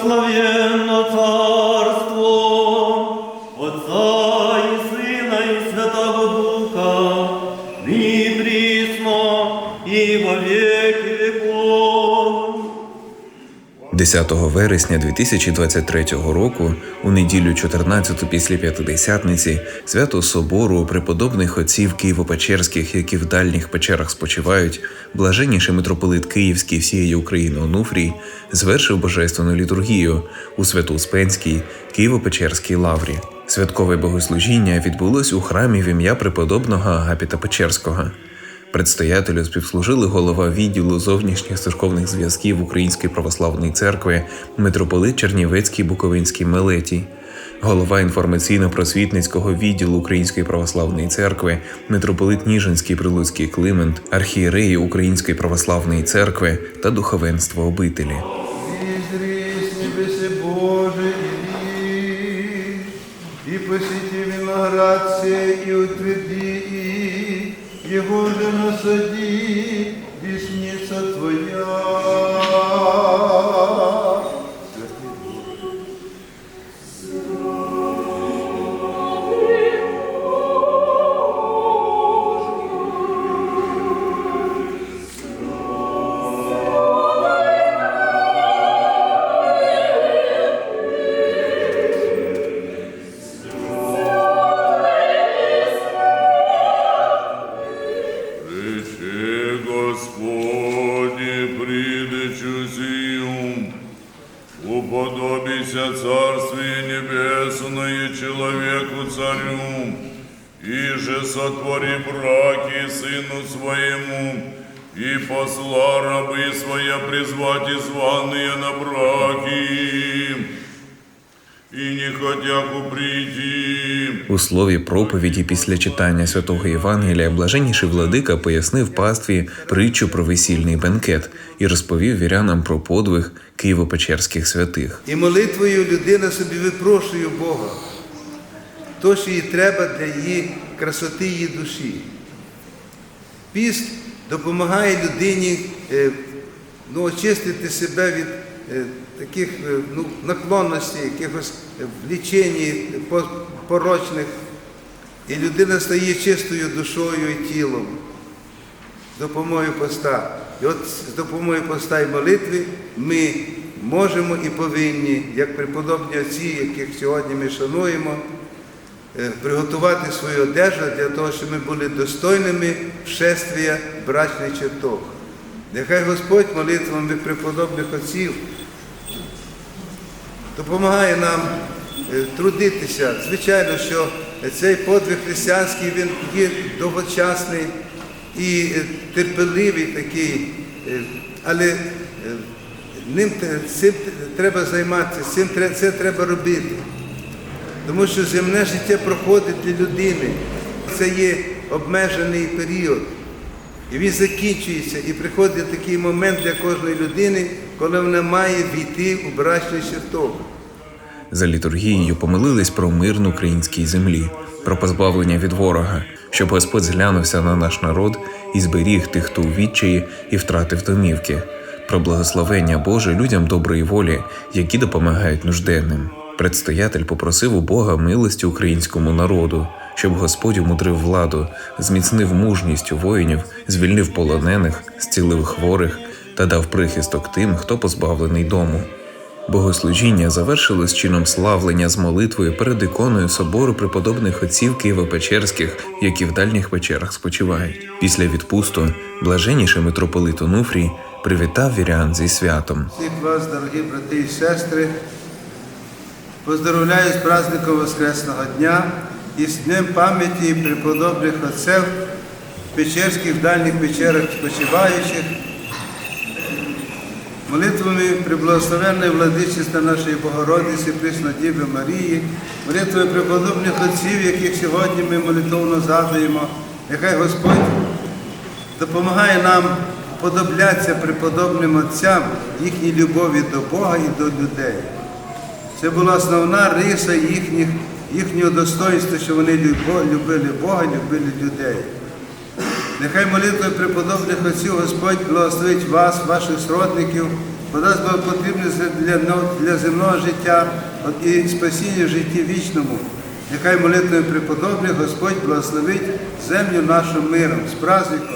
благословенно 10 вересня 2023 року, у неділю 14 після П'ятидесятниці, свято Собору преподобних отців Києво-Печерських, які в дальніх печерах спочивають, блаженніший митрополит Київський всієї України Онуфрій звершив божественну літургію у Свято-Успенській Києво-Печерській лаврі. Святкове богослужіння відбулось у храмі в ім'я преподобного Агапіта Печерського. Предстоятелю співслужили голова відділу зовнішніх церковних зв'язків Української православної церкви митрополит Чернівецький Буковинський Мелетій, голова інформаційно-просвітницького відділу Української православної церкви митрополит Ніжинський Прилуцький Климент, архієреї Української православної церкви та духовенство обителі. И виноград и утверди его же насади, десница Твоя. уподобися Царствие Небесное человеку царю, и же сотвори браки сыну своему, и посла рабы своя призвать и званые на браки, и не хотяку прийти. У слові проповіді після читання святого Євангелія блаженніший владика пояснив пастві притчу про весільний бенкет і розповів вірянам про подвиг Києво-Печерських святих. І молитвою людина собі випрошує Бога, то, що їй треба для її красоти її душі. Піст допомагає людині е, ну, очистити себе від таких е, ну, наклонностей, якихось е, влічень порочних. І людина стає чистою душою і тілом з допомогою поста. І от з допомогою поста і молитви ми можемо і повинні, як преподобні отці, яких сьогодні ми шануємо, е, приготувати свою одежу для того, щоб ми були достойними вшествия брачний чертог. Нехай Господь молитвами преподобних отців допомагає нам е, трудитися. Звичайно, що цей подвиг християнський він є довгочасний і е, терпеливий такий, е, але ним цим треба займатися, цим це треба робити. Тому що земне життя проходить для людини. Це є обмежений період. І він закінчується, і приходить такий момент для кожної людини, коли вона має війти у брачний чертог. За літургією помолились про мир на українській землі, про позбавлення від ворога, щоб Господь зглянувся на наш народ і зберіг тих, хто у відчаї і втратив домівки, про благословення Боже людям доброї волі, які допомагають нужденним. Предстоятель попросив у Бога милості українському народу, щоб Господь умудрив владу, зміцнив мужність воїнів, звільнив полонених, зцілив хворих та дав прихисток тим, хто позбавлений дому. Богослужіння завершилось чином славлення з молитвою перед іконою собору преподобних отців Києво-Печерських, які в дальніх печерах спочивають. Після відпусту блаженніший митрополит Онуфрій привітав вірян зі святом. Всіх вас, дорогі брати і сестри, поздоровляю з праздником Воскресного дня і з Днем пам'яті преподобних отців Печерських дальніх печерах спочиваючих, молитвами приблагословенної владичества нашої Богородиці, Преснодіви Марії, молитвами преподобних отців, яких сьогодні ми молитовно згадуємо. Нехай Господь допомагає нам подоблятися преподобним отцям їхній любові до Бога і до людей. Це була основна риса їхніх, їхнього достоинства, що вони любили Бога, любили людей. Нехай молитвою преподобних отців Господь благословить вас, ваших сродників, подасть Бог потрібне для, земного життя і спасіння в житті вічному. Нехай молитвою преподобний Господь благословить землю нашу миром з праздником.